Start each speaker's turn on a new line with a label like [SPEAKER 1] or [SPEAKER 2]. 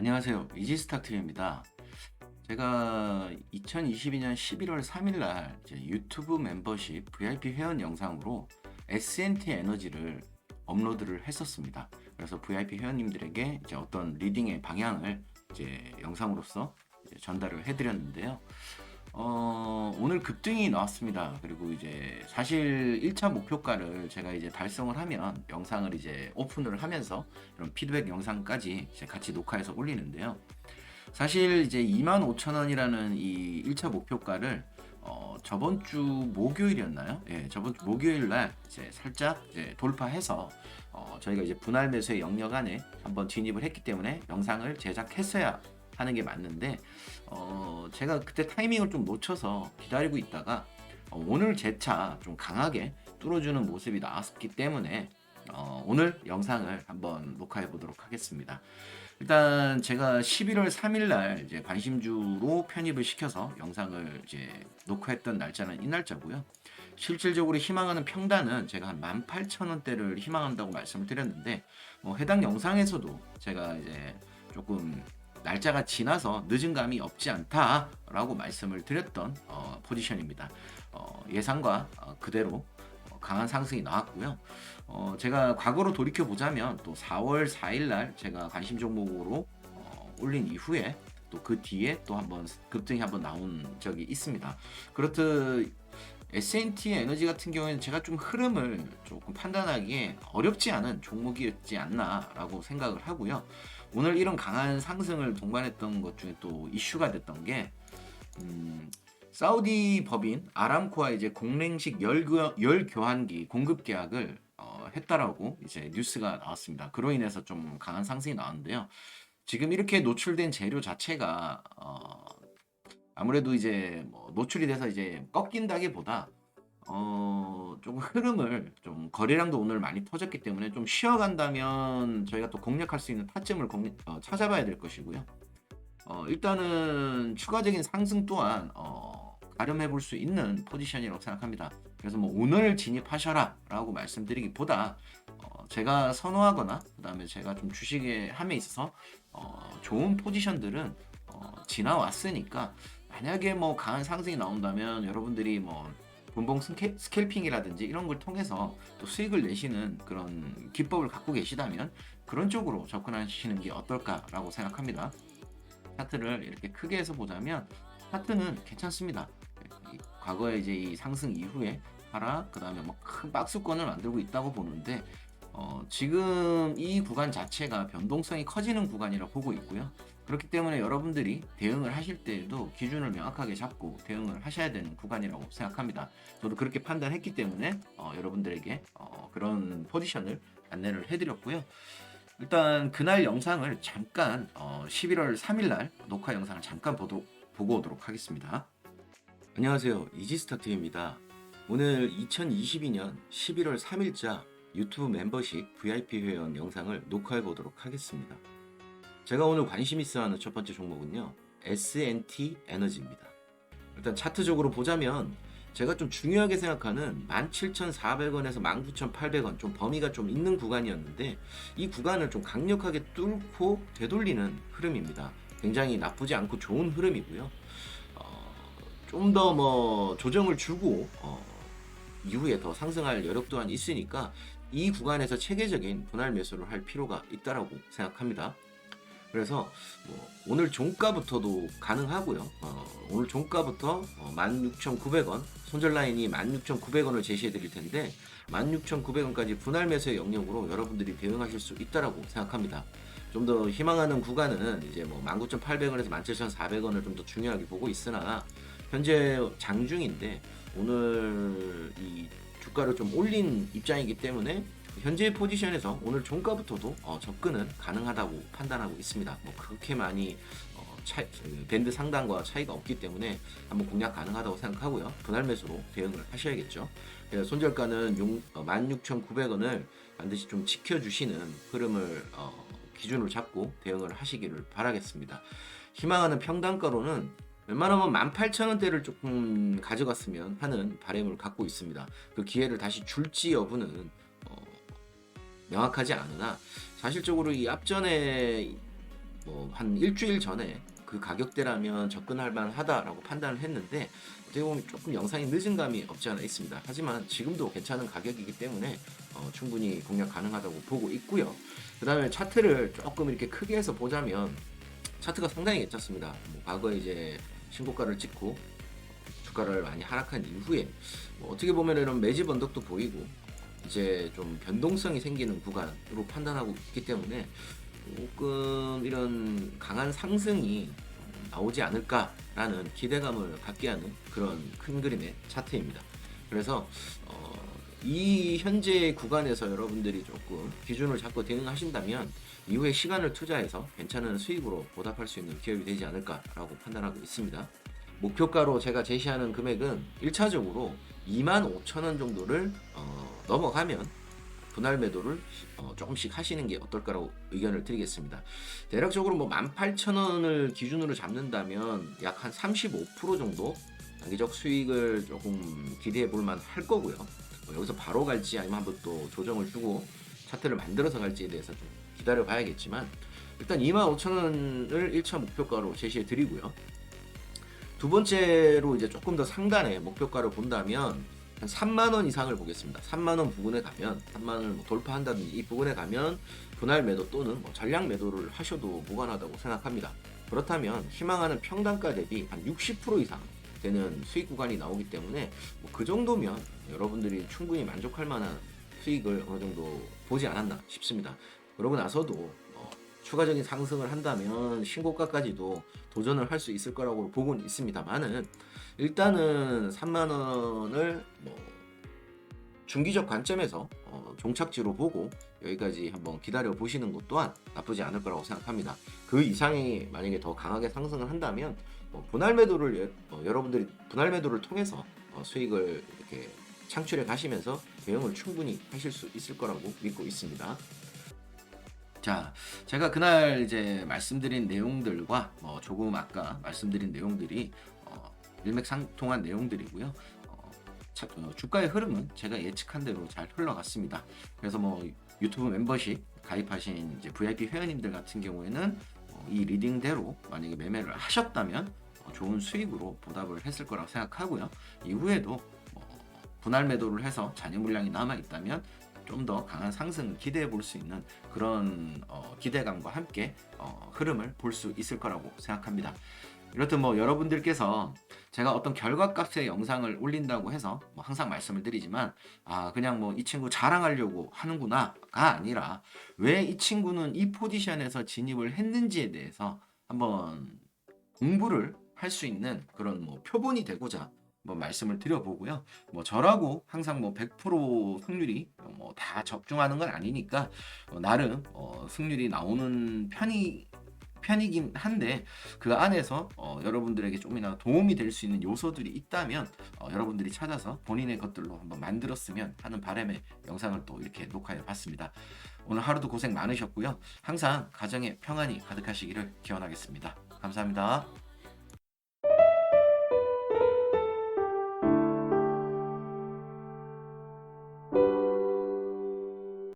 [SPEAKER 1] 안녕하세요. 이지스타트입니다. 제가 2022년 11월 3일 날 유튜브 멤버십 VIP 회원 영상으로 SNT 에너지를 업로드를 했었습니다. 그래서 VIP 회원님들에게 이제 어떤 리딩의 방향을 이제 영상으로서 이제 전달을 해드렸는데요. 어, 오늘 급등이 나왔습니다. 그리고 이제 사실 1차 목표가를 제가 이제 달성을 하면 영상을 이제 오픈을 하면서 이런 피드백 영상까지 이제 같이 녹화해서 올리는데요. 사실 이제 25,000원이라는 이 1차 목표가를 어, 저번 주 목요일이었나요? 예, 저번 주 목요일 날 이제 살짝 이제 돌파해서 어, 저희가 이제 분할 매수의 영역 안에 한번 진입을 했기 때문에 영상을 제작했어야 하는 게 맞는데 어, 제가 그때 타이밍을 좀 놓쳐서 기다리고 있다가 어, 오늘 재차 좀 강하게 뚫어주는 모습이 나왔기 때문에 어, 오늘 영상을 한번 녹화해 보도록 하겠습니다. 일단 제가 11월 3일 날 이제 관심주로 편입을 시켜서 영상을 이제 녹화했던 날짜는 이 날짜고요. 실질적으로 희망하는 평단은 제가 한 18,000원대를 희망한다고 말씀을 드렸는데 뭐 해당 영상에서도 제가 이제 조금 날짜가 지나서 늦은 감이 없지 않다라고 말씀을 드렸던 어, 포지션입니다. 어, 예상과 어, 그대로 어, 강한 상승이 나왔고요. 어, 제가 과거로 돌이켜 보자면 또 4월 4일 날 제가 관심 종목으로 어, 올린 이후에 또 그 뒤에 또 한번 급등이 한번 나온 적이 있습니다. 그렇듯 S&T 에너지 같은 경우에는 제가 좀 흐름을 조금 판단하기에 어렵지 않은 종목이었지 않나라고 생각을 하고요. 오늘 이런 강한 상승을 동반했던 것 중에 또 이슈가 됐던 게 음, 사우디 법인 아람코와 이제 공랭식 열, 교- 열 교환기 공급 계약을 어, 했다라고 이제 뉴스가 나왔습니다. 그로 인해서 좀 강한 상승이 나왔는데요. 지금 이렇게 노출된 재료 자체가 어, 아무래도 이제 뭐 노출이 돼서 이제 꺾인다기보다 어, 조금 흐름을 좀 거래량도 오늘 많이 터졌기 때문에 좀 쉬어간다면 저희가 또 공략할 수 있는 타점을 공략- 어, 찾아봐야 될 것이고요. 어, 일단은 추가적인 상승 또한 어, 가름해 볼 수 있는 포지션이라고 생각합니다. 그래서 뭐 오늘 진입하셔라 라고 말씀드리기보다 어, 제가 선호하거나 그 다음에 제가 좀 주식에 함에 있어서 어, 좋은 포지션들은 어, 지나왔으니까 만약에 뭐 강한 상승이 나온다면 여러분들이 뭐 분봉 스캘핑이라든지 이런 걸 통해서 또 수익을 내시는 그런 기법을 갖고 계시다면 그런 쪽으로 접근하시는 게 어떨까라고 생각합니다. 차트를 이렇게 크게 해서 보자면 차트는 괜찮습니다. 이 과거에 이제 이 상승 이후에 하락 그 다음에 뭐 큰 박스권을 만들고 있다고 보는데 어, 지금 이 구간 자체가 변동성이 커지는 구간이라 보고 있고요. 그렇기 때문에 여러분들이 대응을 하실 때에도 기준을 명확하게 잡고 대응을 하셔야 되는 구간이라고 생각합니다. 저도 그렇게 판단했기 때문에 어, 여러분들에게 어, 그런 포지션을 안내를 해드렸고요. 일단 그날 영상을 잠깐 어, 11월 3일 날 녹화 영상을 잠깐 보도, 보고 오도록 하겠습니다. 안녕하세요. 이지스타트입니다. 오늘 2022년 11월 3일자 유튜브 멤버십 VIP 회원 영상을 녹화해 보도록 하겠습니다. 제가 오늘 관심 있어 하는 첫 번째 종목은요. S&T 에너지입니다. 일단 차트적으로 보자면 제가 좀 중요하게 생각하는 17,400원에서 19,800원 좀 범위가 좀 있는 구간이었는데 이 구간을 좀 강력하게 뚫고 되돌리는 흐름입니다. 굉장히 나쁘지 않고 좋은 흐름이고요. 좀더 뭐 조정을 주고 어, 이후에 더 상승할 여력 또한 있으니까 이 구간에서 체계적인 분할 매수를 할 필요가 있다라고 생각합니다. 그래서 뭐 오늘 종가부터도 가능하고요. 어, 오늘 종가부터 어, 16,900원 손절 라인이 16,900원을 제시해 드릴 텐데 16,900원까지 분할 매수의 영역으로 여러분들이 대응하실 수 있다라고 생각합니다. 좀 더 희망하는 구간은 이제 뭐 19,800원에서 17,400원을 좀 더 중요하게 보고 있으나 현재 장중인데 오늘 이 주가를 좀 올린 입장이기 때문에 현재 포지션에서 오늘 종가부터도 어, 접근은 가능하다고 판단하고 있습니다. 뭐 그렇게 많이 어, 차, 그 밴드 상단과 차이가 없기 때문에 한번 공략 가능하다고 생각하고요. 분할 매수로 대응을 하셔야겠죠. 그래서 손절가는 16,900원을 반드시 좀 지켜주시는 흐름을 어, 기준으로 잡고 대응을 하시기를 바라겠습니다. 희망하는 평단가로는 웬만하면 18,000원대를 조금 가져갔으면 하는 바람을 갖고 있습니다. 그 기회를 다시 줄지 여부는 어, 명확하지 않으나 사실적으로 이 앞전에 뭐 한 일주일 전에 그 가격대라면 접근할 만하다라고 판단을 했는데 어떻게 보면 조금 영상이 늦은 감이 없지 않아 있습니다. 하지만 지금도 괜찮은 가격이기 때문에 어, 충분히 공략 가능하다고 보고 있고요. 그 다음에 차트를 조금 이렇게 크게 해서 보자면 차트가 상당히 괜찮습니다. 뭐 과거에 이제 신고가를 찍고 주가를 많이 하락한 이후에 뭐 어떻게 보면 이런 매집 언덕도 보이고 이제 좀 변동성이 생기는 구간으로 판단하고 있기 때문에 조금 이런 강한 상승이 나오지 않을까라는 기대감을 갖게 하는 그런 큰 그림의 차트입니다. 그래서 어, 이 현재 구간에서 여러분들이 조금 기준을 잡고 대응하신다면 이후에 시간을 투자해서 괜찮은 수익으로 보답할 수 있는 기업이 되지 않을까라고 판단하고 있습니다. 목표가로 제가 제시하는 금액은 1차적으로 25,000원 정도를 어, 넘어가면 분할 매도를 어, 조금씩 하시는 게 어떨까라고 의견을 드리겠습니다. 대략적으로 뭐 18,000원을 기준으로 잡는다면 약 한 35% 정도 단기적 수익을 조금 기대해 볼 만 할 거고요. 뭐 여기서 바로 갈지 아니면 한번 또 조정을 주고 차트를 만들어서 갈지에 대해서 좀 기다려 봐야겠지만 일단 25,000원을 1차 목표가로 제시해 드리고요. 두 번째로 이제 조금 더 상단의 목표가를 본다면 한 3만 원 이상을 보겠습니다. 3만 원 부근에 가면 3만 원을 뭐 돌파한다든지 이 부근에 가면 분할 매도 또는 뭐 전량 매도를 하셔도 무관하다고 생각합니다. 그렇다면 희망하는 평단가 대비 한 60% 이상 되는 수익 구간이 나오기 때문에 뭐 그 정도면 여러분들이 충분히 만족할 만한 수익을 어느 정도 보지 않았나 싶습니다. 그러고 나서도 뭐 추가적인 상승을 한다면 신고가까지도 도전을 할 수 있을 거라고 보고는 있습니다만은 일단은 3만 원을 뭐 중기적 관점에서 어, 종착지로 보고 여기까지 한번 기다려 보시는 것 또한 나쁘지 않을 거라고 생각합니다. 그 이상이 만약에 더 강하게 상승을 한다면 뭐 분할 매도를 여- 어, 여러분들이 분할 매도를 통해서 어, 수익을 이렇게 창출해 가시면서 대응을 충분히 하실 수 있을 거라고 믿고 있습니다. 자, 제가 그날 이제 말씀드린 내용들과 뭐 조금 아까 말씀드린 내용들이 어, 일맥상통한 내용들이고요. 어, 주가의 흐름은 제가 예측한 대로 잘 흘러갔습니다. 그래서 뭐 유튜브 멤버십 가입하신 이제 VIP 회원님들 같은 경우에는 어, 이 리딩대로 만약에 매매를 하셨다면 어, 좋은 수익으로 보답을 했을 거라고 생각하고요. 이후에도 뭐 분할 매도를 해서 잔여 물량이 남아 있다면 좀 더 강한 상승을 기대해 볼 수 있는 그런 어, 기대감과 함께 어, 흐름을 볼 수 있을 거라고 생각합니다. 이렇듯 뭐 여러분들께서 제가 어떤 결과값의 영상을 올린다고 해서 뭐 항상 말씀을 드리지만 아 그냥 뭐 이 친구 자랑하려고 하는구나가 아니라 왜 이 친구는 이 포지션에서 진입을 했는지에 대해서 한번 공부를 할 수 있는 그런 뭐 표본이 되고자 뭐 말씀을 드려보고요. 뭐 저라고 항상 뭐 100% 승률이 뭐 다 적중하는 건 아니니까 어, 나름 어, 승률이 나오는 편이 편이긴 한데 그 안에서 어, 여러분들에게 조금이나 도움이 될 수 있는 요소들이 있다면 어, 여러분들이 찾아서 본인의 것들로 한번 만들었으면 하는 바람에 영상을 또 이렇게 녹화해 봤습니다. 오늘 하루도 고생 많으셨고요. 항상 가정에 평안이 가득하시기를 기원하겠습니다. 감사합니다.